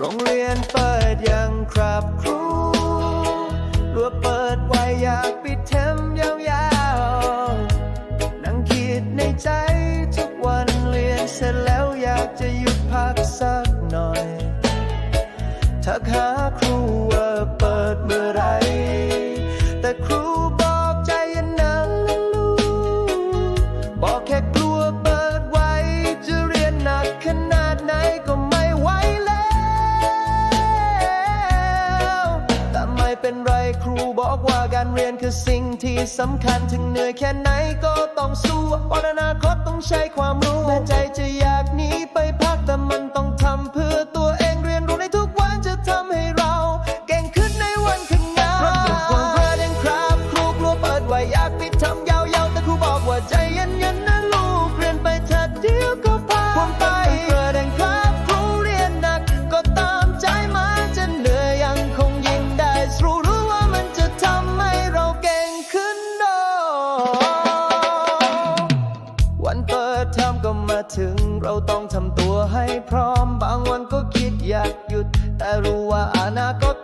โรงเรียนเปิดยังครับครูรัวเปิดไว้อยากปิดเทอมยาวๆ นั่งคิดในใจทุกวันเรียนเสร็จแล้วอยากจะหยุดพักสักหน่อยทักหาครูว่าเปิดเมื่อไร แต่ครู ครูบอกว่าการเรียนคือสิ่งที่สำคัญถึงเหนื่อยแค่ไหนก็ต้องสู้วันอนาคตต้องใช้ความรู้แม้ใจจะอยากหนีไปพักแต่ ปิดเทอมก็มาถึง เราต้องทำตัวให้พร้อม บางวันก็คิดอยากหยุด แต่รู้ว่าอนาคต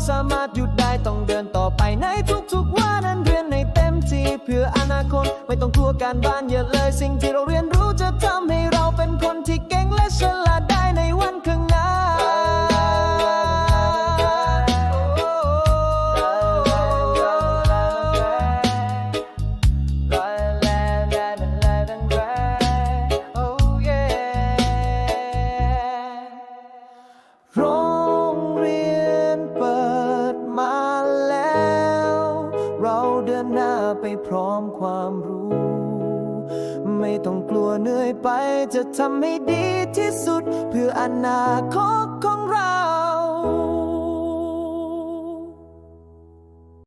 ไม่สามารถหยุดได้ต้องเดินต่อไปในทุกๆวันนั้นเรียนในเต็มที่เพื่ออนาคต ไม่ต้องกลัวการบ้านเยอะเลย สิ่งที่เราเรียนรู้จะทำให้ นหน้าไปพร้อมความรู้ ไม่ต้องกลัวเหนื่อยไปจะทำให้ดีที่สุด เพื่ออนาคต